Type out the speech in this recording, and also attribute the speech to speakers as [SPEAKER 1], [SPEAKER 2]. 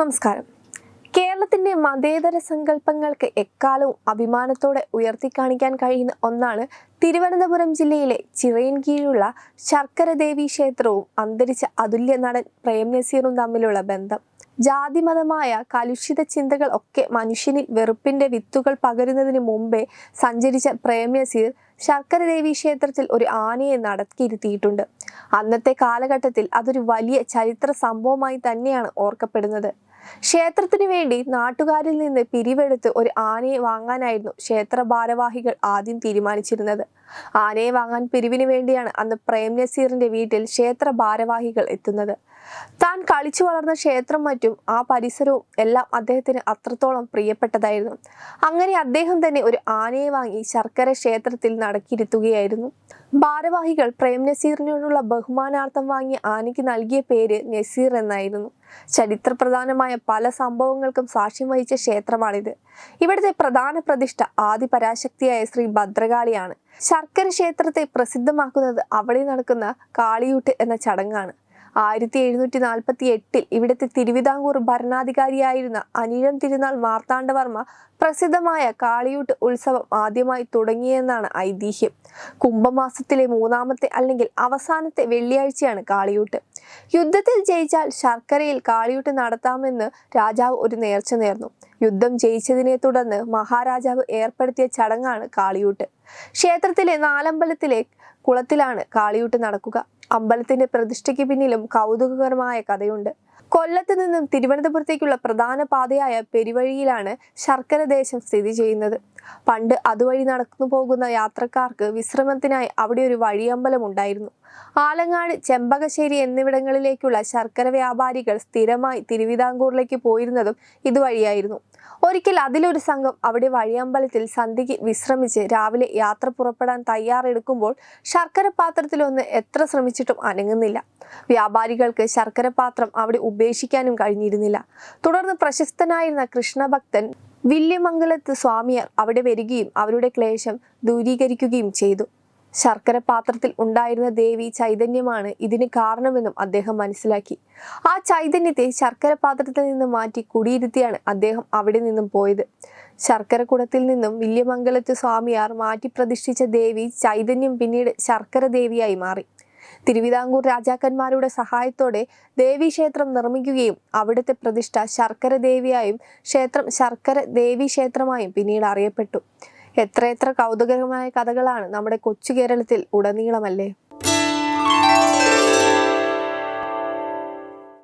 [SPEAKER 1] നമസ്കാരം. കേരളത്തിന്റെ മതേതര സങ്കല്പങ്ങൾക്ക് എക്കാലവും അഭിമാനത്തോടെ ഉയർത്തിക്കാണിക്കാൻ കഴിയുന്ന ഒന്നാണ് തിരുവനന്തപുരം ജില്ലയിലെ ചിറയൻകീഴുള്ള ശർക്കര ദേവി ക്ഷേത്രവും അന്തരിച്ച അതുല്യ നടൻ പ്രേം നസീറും തമ്മിലുള്ള ബന്ധം. ജാതിമതമായ കലുഷിത ചിന്തകൾ ഒക്കെ മനുഷ്യനിൽ വെറുപ്പിന്റെ വിത്തുകൾ പകരുന്നതിന് മുമ്പേ സഞ്ചരിച്ച പ്രേം നസീർ ശർക്കര ദേവി ക്ഷേത്രത്തിൽ ഒരു ആനയെ നടത്തിയിരുത്തിയിട്ടുണ്ട്. അന്നത്തെ കാലഘട്ടത്തിൽ അതൊരു വലിയ ചരിത്ര സംഭവമായി തന്നെയാണ് ഓർക്കപ്പെടുന്നത്. ക്ഷേത്രത്തിനു വേണ്ടി നാട്ടുകാരിൽ നിന്ന് പിരിവെടുത്ത് ഒരു ആനയെ വാങ്ങാനായിരുന്നു ക്ഷേത്ര ഭാരവാഹികൾ ആദ്യം തീരുമാനിച്ചിരുന്നത്. ആനയെ വാങ്ങാൻ പിരിവിനു വേണ്ടിയാണ് അന്ന് പ്രേം നസീറിന്റെ വീട്ടിൽ ക്ഷേത്ര ഭാരവാഹികൾ എത്തുന്നത്. താൻ കളിച്ചു വളർന്ന ക്ഷേത്രം മറ്റും ആ പരിസരവും എല്ലാം അദ്ദേഹത്തിന് അത്രത്തോളം പ്രിയപ്പെട്ടതായിരുന്നു. അങ്ങനെ അദ്ദേഹം തന്നെ ഒരു ആനയെ വാങ്ങി ശർക്കര ക്ഷേത്രത്തിൽ നടക്കിയിരുത്തുകയായിരുന്നു ഭാരവാഹികൾ പ്രേം നസീറിനോടുള്ള ബഹുമാനാർത്ഥം വാങ്ങി ആനയ്ക്ക് നൽകിയ പേര് നസീർ എന്നായിരുന്നു. ചരിത്രപ്രധാനമായ പല സംഭവങ്ങൾക്കും സാക്ഷ്യം വഹിച്ച ക്ഷേത്രമാണിത്. ഇവിടുത്തെ പ്രധാന പ്രതിഷ്ഠ ആദി പരാശക്തിയായ ശ്രീ ഭദ്രകാളിയാണ്. ശർക്കര ക്ഷേത്രത്തെ പ്രസിദ്ധമാക്കുന്നത് അവിടെ നടക്കുന്ന കാളിയൂട്ട് എന്ന ചടങ്ങാണ്. ആയിരത്തി എഴുന്നൂറ്റി നാൽപ്പത്തി എട്ടിൽ ഇവിടുത്തെ തിരുവിതാംകൂർ ഭരണാധികാരിയായിരുന്ന അനിഴം തിരുനാൾ മാർത്താണ്ഡവർമ്മ പ്രസിദ്ധമായ കാളിയൂട്ട് ഉത്സവം ആദ്യമായി തുടങ്ങിയെന്നാണ് ഐതിഹ്യം. കുംഭമാസത്തിലെ മൂന്നാമത്തെ അല്ലെങ്കിൽ അവസാനത്തെ വെള്ളിയാഴ്ചയാണ് കാളിയൂട്ട്. യുദ്ധത്തിൽ ജയിച്ചാൽ ശർക്കരയിൽ കാളിയൂട്ട് നടത്താമെന്ന് രാജാവ് ഒരു നേർച്ച നേർന്നു. യുദ്ധം ജയിച്ചതിനെ തുടർന്ന് മഹാരാജാവ് ഏർപ്പെടുത്തിയ ചടങ്ങാണ് കാളിയൂട്ട്. ക്ഷേത്രത്തിലെ നാലമ്പലത്തിലെ കുളത്തിലാണ് കാളിയൂട്ട് നടക്കുക. അമ്പലത്തിന്റെ പ്രതിഷ്ഠയ്ക്ക് പിന്നിലും കൗതുകകരമായ കഥയുണ്ട്. കൊല്ലത്ത് നിന്നും തിരുവനന്തപുരത്തേക്കുള്ള പ്രധാന പാതയായ പെരുവഴിയിലാണ് ശർക്കര ദേശം സ്ഥിതി ചെയ്യുന്നത്. പണ്ട് അതുവഴി നടന്നു പോകുന്ന യാത്രക്കാർക്ക് വിശ്രമത്തിനായി അവിടെ ഒരു വഴിയമ്പലം ഉണ്ടായിരുന്നു. ആലങ്ങാട് ചെമ്പകശ്ശേരി എന്നിവിടങ്ങളിലേക്കുള്ള ശർക്കര വ്യാപാരികൾ സ്ഥിരമായി തിരുവിതാംകൂറിലേക്ക് പോയിരുന്നതും ഇതുവഴിയായിരുന്നു. ഒരിക്കൽ അതിലൊരു സംഘം അവിടെ വഴിയമ്പലത്തിൽ സന്ധ്യയ്ക്ക് വിശ്രമിച്ച് രാവിലെ യാത്ര പുറപ്പെടാൻ തയ്യാറെടുക്കുമ്പോൾ ശർക്കര പാത്രത്തിലൊന്ന് എത്ര ശ്രമിച്ചിട്ടും അനങ്ങുന്നില്ല. വ്യാപാരികൾക്ക് ശർക്കര പാത്രം അവിടെ ഉപേക്ഷിക്കാനും കഴിഞ്ഞിരുന്നില്ല. തുടർന്ന് പ്രശസ്തനായിരുന്ന കൃഷ്ണഭക്തൻ വില്യമംഗലത്ത് സ്വാമിയർ അവിടെ വരികയും അവരുടെ ക്ലേശം ദൂരീകരിക്കുകയും ചെയ്തു. ശർക്കര പാത്രത്തിൽ ഉണ്ടായിരുന്ന ദേവി ചൈതന്യമാണ് ഇതിന് കാരണമെന്നും അദ്ദേഹം മനസ്സിലാക്കി. ആ ചൈതന്യത്തെ ശർക്കര പാത്രത്തിൽ നിന്ന് മാറ്റി കുടിയിരുത്തിയാണ് അദ്ദേഹം അവിടെ നിന്നും പോയത്. ശർക്കര കുടത്തിൽ നിന്നും വില്യമംഗലത്ത് സ്വാമിയാർ മാറ്റി പ്രതിഷ്ഠിച്ച ദേവി ചൈതന്യം പിന്നീട് ശർക്കര ദേവിയായി മാറി. തിരുവിതാംകൂർ രാജാക്കന്മാരുടെ സഹായത്തോടെ ദേവീക്ഷേത്രം നിർമ്മിക്കുകയും അവിടുത്തെ പ്രതിഷ്ഠ ശർക്കര ദേവിയായും ക്ഷേത്രം ശർക്കര ദേവി ക്ഷേത്രമായും പിന്നീട് അറിയപ്പെട്ടു. എത്രയെത്ര കൗതുകകരമായ കഥകളാണ് നമ്മുടെ കൊച്ചു കേരളത്തിൽ ഉടനീളമല്ലേ?